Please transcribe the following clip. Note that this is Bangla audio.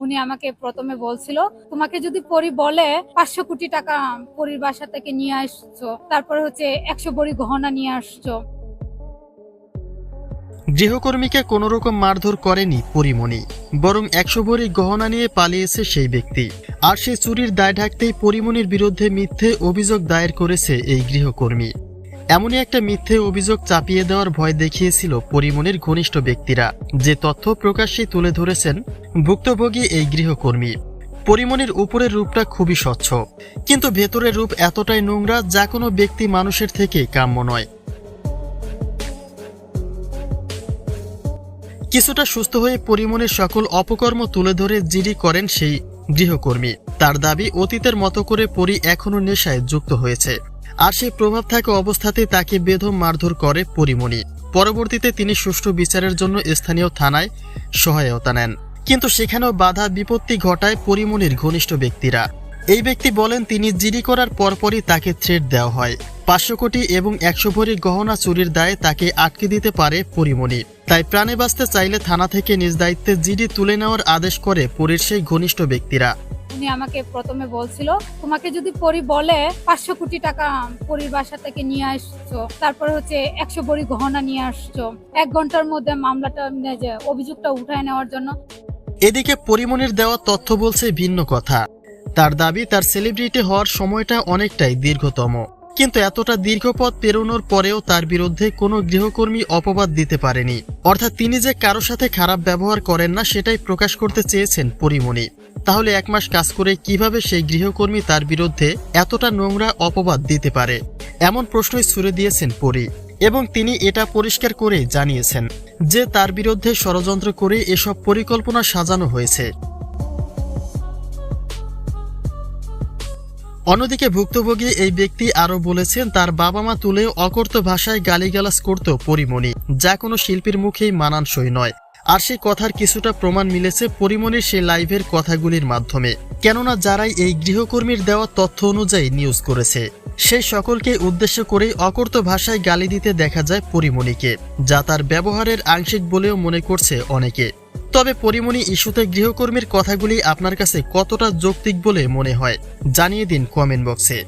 উনি আমাকে প্রথমে বলছিল, তোমাকে যদি পরি বলে পাঁচশো কোটি টাকা পরির বাসা থেকে নিয়ে আসছো, তারপরে হচ্ছে একশো বড়ি গহনা নিয়ে আসছো। গৃহকর্মীকে কোনো রকম মারধর করেনি পরিমণি, বরং একশো ভরি গহনা নিয়ে পালিয়েছে সেই ব্যক্তি। আর সেই চুরির দায় ঢাকতেই পরিমণির বিরুদ্ধে মিথ্যে অভিযোগ দায়ের করেছে এই গৃহকর্মী। এমনই একটা মিথ্যে অভিযোগ চাপিয়ে দেওয়ার ভয় দেখিয়েছিল পরিমণির ঘনিষ্ঠ ব্যক্তিরা। যে তথ্য প্রকাশ্যে তুলে ধরেছেন ভুক্তভোগী এই গৃহকর্মী। পরিমণির উপরের রূপটা খুবই স্বচ্ছ। কিন্তু ভেতরের রূপ এতটাই নোংরা যা কোনো ব্যক্তি মানুষের থেকে কাম্য নয়। কিছুটা সুস্থ হয়ে পরিমণের সকল অপকর্ম তুলে ধরে জিডি করেন সেই গৃহকর্মী। তার দাবি অতীতের মতো করে পরি এখনও নেশায় যুক্ত হয়েছে। আর সেই প্রভাব থাকা অবস্থাতে তাকে বেধম মারধর করে পরিমণি। পরবর্তীতে তিনি সুষ্ঠু বিচারের জন্য স্থানীয় থানায় সহায়তা নেন। কিন্তু সেখানেও বাধা বিপত্তি ঘটায় পরিমণির ঘনিষ্ঠ ব্যক্তিরা। এই ব্যক্তি বলেন, তিনি জিডি করার পরপরই তাকে থ্রেট দেওয়া হয়। পাঁচশো কোটি এবং একশো ভরি গহনা চুরির দায়ে তাকে আটকে দিতে পারে পরিমণি। তাই প্রাণে বাঁচতে চাইলে থানা থেকে নিজ দায়িত্বে জিডি তুলে নেওয়ার আদেশ করে পরীর সেই ঘনিষ্ঠ ব্যক্তিরা। উনি আমাকে প্রথমে বলছিল, তোমাকে যদি পরি বলে পাঁচশো কোটি টাকা পরির বাসা থেকে নিয়ে আসছো, তারপরে হচ্ছে একশো বড়ি গহনা নিয়ে আসছো, এক ঘণ্টার মধ্যে মামলাটা মানে যে অভিযোগটা উঠায় নেওয়ার জন্য। এদিকে পরিমনির দেওয়া তথ্য বলছে ভিন্ন কথা। তার দাবি, তার সেলিব্রিটি হওয়ার সময়টা অনেকটাই দীর্ঘতম। কিন্তু এতটা দীর্ঘ পথ পেরোনোর পরেও তার বিরুদ্ধে কোনো গৃহকর্মী অপবাদ দিতে পারেনি। অর্থাৎ তিনি যে কারও সাথে খারাপ ব্যবহার করেন না, সেটাই প্রকাশ করতে চেয়েছেন পরিমণি তাহলে এক মাস কাজ করে কীভাবে সেই গৃহকর্মী তার বিরুদ্ধে এতটা নোংরা অপবাদ দিতে পারে? এমন প্রশ্নই ছুড়ে দিয়েছেন পরি। এবং তিনি এটা পরিষ্কার করে জানিয়েছেন যে তার বিরুদ্ধে ষড়যন্ত্র করে এসব পরিকল্পনা সাজানো হয়েছে। অন্যদিকে ভুক্তভোগী এই ব্যক্তি আরও বলেছেন, তার বাবা মা তুলে অকর্ত ভাষায় গালিগালাজ করত পরিমণি, যা কোনো শিল্পীর মুখেই মানানসই নয়। আর সেই কথার কিছুটা প্রমাণ মিলেছে পরিমণির সেই লাইভের কথাগুলির মাধ্যমে। কেননা যারাই এই গৃহকর্মীর দেওয়া তথ্য অনুযায়ী নিউজ করেছে সেই সকলকে উদ্দেশ্য করেই অকর্ত ভাষায় গালি দিতে দেখা যায় পরিমণিকে, যা তার ব্যবহারের আংশিক বলেও মনে করছে অনেকে। তবে পরিমণি ইস্যুতে গৃহকর্মীর কথাগুলি আপনার কাছে কতটা যৌক্তিক বলে মনে হয়, জানিয়ে দিন কমেন্ট বক্সে